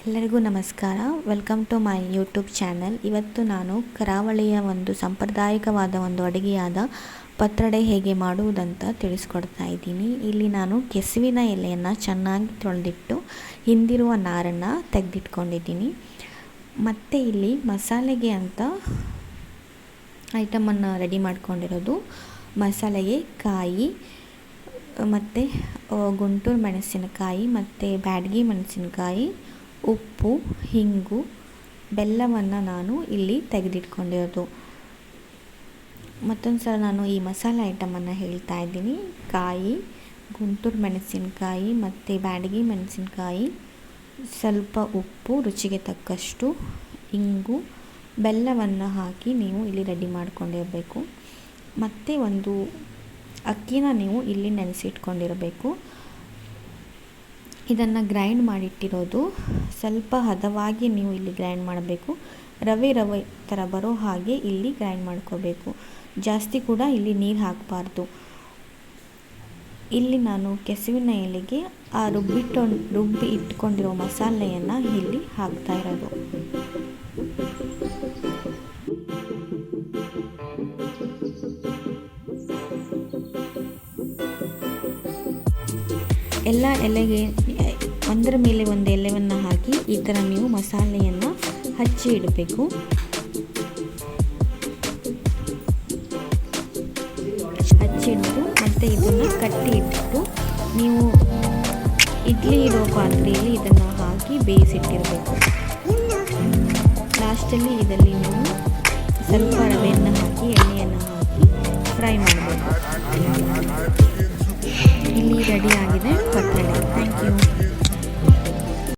ಎಲ್ಲರಿಗೂ ನಮಸ್ಕಾರ. Welcome to my YouTube channel ಇವತ್ತು ನಾನು ಕರಾವಳಿಯ ಒಂದು ಸಾಂಪ್ರದಾಯಿಕವಾದ ಒಂದು ಅಡುಗೆಯಾದ ಪತ್ರಡೆ ಹೇಗೆ ಮಾಡುವುದಂತ ತಿಳಿಸ್ಕೊಡ್ತಾ ಇದ್ದೀನಿ. ಇಲ್ಲಿ ನಾನು ಕೆಸುವಿನ ಎಲೆಯನ್ನು ಚೆನ್ನಾಗಿ ತೊಳೆದಿಟ್ಟು ಹಿಂದಿರುವ ನಾರನ್ನು ತೆಗೆದಿಟ್ಕೊಂಡಿದ್ದೀನಿ. ಮತ್ತು ಇಲ್ಲಿ ಮಸಾಲೆಗೆ ಅಂತ ಐಟಮನ್ನು ರೆಡಿ ಮಾಡ್ಕೊಂಡಿರೋದು ಮಸಾಲೆಗೆ ಕಾಯಿ, ಮತ್ತು ಗುಂಟೂರು ಮೆಣಸಿನಕಾಯಿ, ಮತ್ತು ಬ್ಯಾಡಗಿ ಮೆಣಸಿನಕಾಯಿ ಉಪ್ಪು, ಹಿಂಗು, ಬೆಲ್ಲವನ್ನು ನಾನು ಇಲ್ಲಿ ತೆಗೆದಿಟ್ಕೊಂಡಿರೋದು. ಮತ್ತೊಂದು ಸಲ ನಾನು ಈ ಮಸಾಲೆ ಐಟಮನ್ನು ಹೇಳ್ತಾ ಇದ್ದೀನಿ. ಕಾಯಿ, ಗುಂಟೂರು ಮೆಣಸಿನಕಾಯಿ ಮತ್ತು ಬ್ಯಾಡಗಿ ಮೆಣಸಿನಕಾಯಿ. ಸ್ವಲ್ಪ ಉಪ್ಪು, ರುಚಿಗೆ ತಕ್ಕಷ್ಟು ಇಂಗು, ಬೆಲ್ಲವನ್ನು ಹಾಕಿ ನೀವು ಇಲ್ಲಿ ರೆಡಿ ಮಾಡ್ಕೊಂಡಿರಬೇಕು. ಮತ್ತು ಒಂದು ಅಕ್ಕಿನ ನೀವು ಇಲ್ಲಿ ನೆನೆಸಿಟ್ಕೊಂಡಿರಬೇಕು. ಇದನ್ನು ಗ್ರೈಂಡ್ ಮಾಡಿಟ್ಟಿರೋದು ಸ್ವಲ್ಪ ಹದವಾಗಿ ನೀವು ಇಲ್ಲಿ ಗ್ರೈಂಡ್ ಮಾಡಬೇಕು. ರವೆ ರವೆ ಥರ ಬರೋ ಹಾಗೆ ಇಲ್ಲಿ ಗ್ರೈಂಡ್ ಮಾಡ್ಕೋಬೇಕು. ಜಾಸ್ತಿ ಕೂಡ ಇಲ್ಲಿ ನೀರು ಹಾಕಬಾರ್ದು. ಇಲ್ಲಿ ನಾನು ಕೆಸುವಿನ ಎಲೆಗೆ ಆ ರುಬ್ಬಿಟ್ಟು ರುಬ್ಬಿ ಇಟ್ಕೊಂಡಿರೋ ಮಸಾಲೆಯನ್ನು ಇಲ್ಲಿ ಹಾಕ್ತಾ ಇರೋದು. ಎಲ್ಲ ಎಲೆಗೆ ಒಂದರ ಮೇಲೆ ಒಂದು ಎಲೆವನ್ನು ಹಾಕಿ ಈ ಥರ ನೀವು ಮಸಾಲೆಯನ್ನು ಹಚ್ಚಿ ಇಡಬೇಕು. ಹಚ್ಚಿಟ್ಟು ಮತ್ತು ಇದನ್ನು ಕಟ್ಟಿ ಇಟ್ಟು ನೀವು ಇಡ್ಲಿ ಇಡೋ ಪಾತ್ರೆಯಲ್ಲಿ ಇದನ್ನು ಹಾಕಿ ಬೇಯಿಸಿಟ್ಟಿರಬೇಕು. ಲಾಸ್ಟಲ್ಲಿ ಇದರಲ್ಲಿ ನೀವು ಸ್ವಲ್ಪ ರವೆಯನ್ನು ಹಾಕಿ, ಎಣ್ಣೆಯನ್ನು ಹಾಕಿ ಫ್ರೈ ಮಾಡಬೇಕು. ಇಲ್ಲಿ ರೆಡಿ ಆಗಿದೆ. ಪತ್ರೊಡೆ ಥ್ಯಾಂಕ್ ಯು